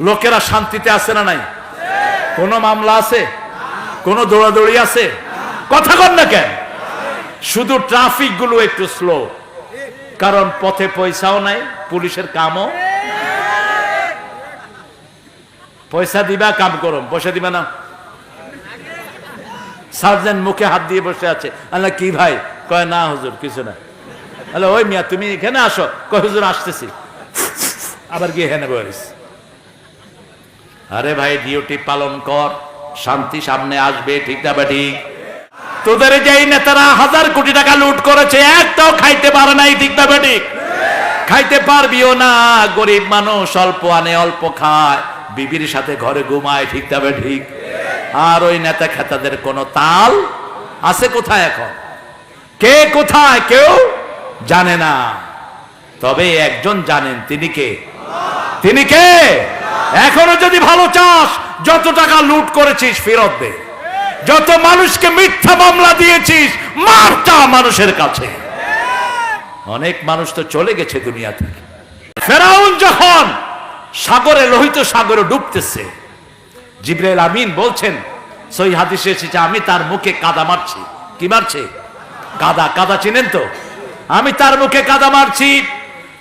লোকেরা শান্তিতে আছে না নাই? কোনো মামলা আছে? কোনো দৌড়াদৌড়ি আছে? কথা কন না কেন? শুধু ট্রাফিকগুলো একটু স্লো কারণ পথে পয়সাও নাই, পুলিশের কামও। পয়সা দিবা, কাম করো। পয়সা দিবা না। সার্জেন্ট মুখে হাত দিয়ে বসে আছে। আল্লাহ, কি ভাই? কয়, না হুজুর, কিছু না। আল্লাহ, ওই মিয়া, তুমি এখানে আসো। কয়, হুজুর, আসতেছি। আবার গিয়ে হেনে বলিস আরে ভাই, ডিউটি পালন কর। শান্তি সামনে আসবে, ঠিক না ঠিক তোদের যেই নেতারা হাজার কোটি টাকা লুট করেছে, একটাও খাইতে পারে নাই, ঠিক না ঠিক খাইতে পারবিও না, গরিব মানুষ অল্প আনে, অল্প খায়। বিবির সাথে ঘরে ঘুমায়, ঠিক না ঠিক আর ওই নেতা খেতাদের কোনো তাল আছে কোথায় এখন? কে কোথায়, কেউ জানে না। তবে একজন জানেন, তিনি কে? তিনি কে? এখনও যদি ভালো চাস, যত টাকা লুট করেছিস ফেরত দে। যত মানুষকে মিথ্যা মামলা দিয়েছিস, মার চা মানুষের কাছে। অনেক মানুষ তো চলে গেছে দুনিয়া থেকে। ফেরাউন যখন সাগরে, লোহিত সাগরে ডুবতেছে, জিব্রাইল আমিন বলছেন সই হাদিসে এসেছে, আমি তার মুখে কাদা মারছি। কি মারছে? কাদা কাদা চিনেন তো? আমি তার মুখে কাদা মারছি,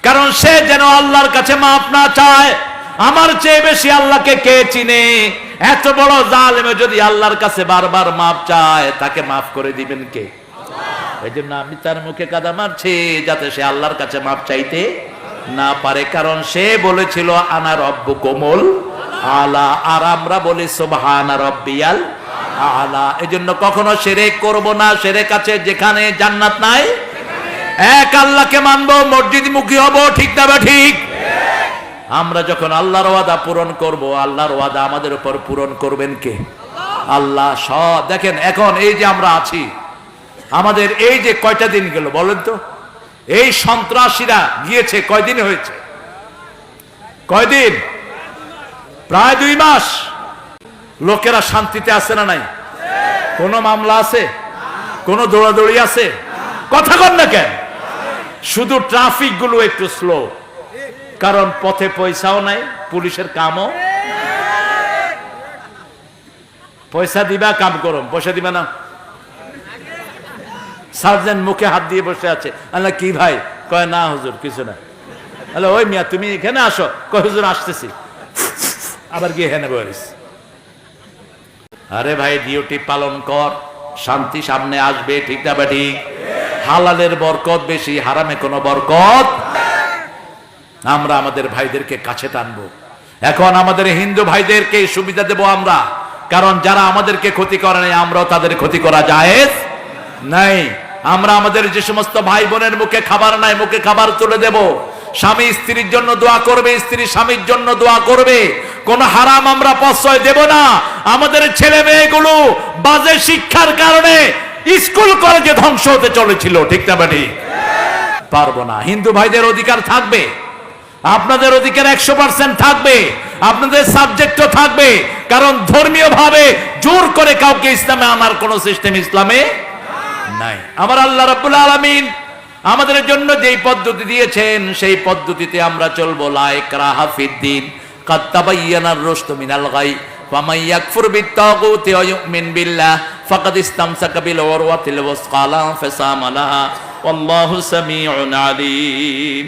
কারণ সে যেন আল্লাহর কাছে মাপ না চায়। আমার চেয়ে বেশি আল্লাহকে কে চিনে? এত বড় জালেমে যদি আল্লাহর কাছে বারবার মাপ চায়, তাকে মাফ করে দিবেন কে? এই জন্য আমি তার মুখে কাদা মারছি, যাতে সে আল্লাহর কাছে মাপ চাইতে না পারে। কারণ সে বলেছিল, আনা রব্বু কোমল আলা। আর আমরা বলি, সোবহানা রব্বিয়াল আলা। এই জন্য কখনো সেরে করব না সেরে কাছে যেখানে জান্নাত নাই। এক আল্লাহকে মানবো মসজিদ মুখী হব, ঠিক না বা ঠিক? আমরা যখন আল্লাহর ওয়াদা পূরণ করব, আল্লাহর ওয়াদা আমাদের উপর পূরণ করবেন কে? আল্লাহ সব। দেখেন, এখন এই যে আমরা আছি, আমাদের এই যে কয়টা দিন গেল বলেন তো? এই সন্ত্রাসীরা গিয়েছে, কয়দিন হয়েছে? কয়দিন? প্রায় দুই মাস। লোকেরা শান্তিতে আছে না নাই? কোনো মামলা আছে? কোনো দৌড়াদৌড়ি আছে? কথা কন না কেন? শুধু ট্রাফিকগুলো একটু স্লো কারণ পথে পয়সাও নাই, পুলিশের কামও। পয়সা দিবা, কাম করো পয়সা দিবা না। সার্জেন্ট মুখে হাত দিয়ে বসে আছে। আল্লাহ, কি ভাই? কয়, না, হুজুর, কিছু না। আল্লাহ, ওই মিয়া, তুমি এখানে আসো। কয়, হুজুর, আসতেছি। আবার গিয়ে হেনে বলিস আরে ভাই ডিউটি পালন কর। শান্তি সামনে আসবে, ঠিক না বা ঠিক? হালালের বরকত বেশি, হারামে কোনো বরকত আমরা আমাদের ভাইদেরকে কাছে টানবো। এখন আমাদের হিন্দু ভাইদেরকে সুবিধা দেব আমরা। কারণ যারা আমাদেরকে ক্ষতি করে নাই, আমরাও তাদের ক্ষতি করা যায় নাই। আমরা আমাদের যে সমস্ত ভাই বোনের মুখে খাবার নাই, মুখে খাবার তুলে দেব। স্বামী স্ত্রীর জন্য দোয়া করবে, স্ত্রী স্বামীর জন্য দোয়া করবে। কোন হারাম আমরা প্রশ্রয় দেব না। আমাদের ছেলে মেয়েগুলো বাজে শিক্ষার কারণে স্কুল কলেজে ধ্বংস হতে চলেছিল, ঠিক না বাড়ি পারব না। হিন্দু ভাইদের অধিকার থাকবে। আপনাদের অধিকার একশো পার্সেন্ট থাকবে আপনাদের সাবজেক্টও থাকবে কারণ ধর্মীয় ভাবে জোর করে কাউকে ইসলামে আনার কোন সিস্টেম ইসলামে নাই আমার আল্লাহ রাব্বুল আলামিন আমাদের জন্য যেই পদ্ধতি দিয়েছেন সেই পদ্ধতিতে আমরা চলবো লাইক রাহাফিদ্দিন قد تبين الرشد من الغي فمن يكفر بالطاغوت ويؤمن بالله فقد استمسك بالعروة الوثقى لا انفصام لها والله سميع عليم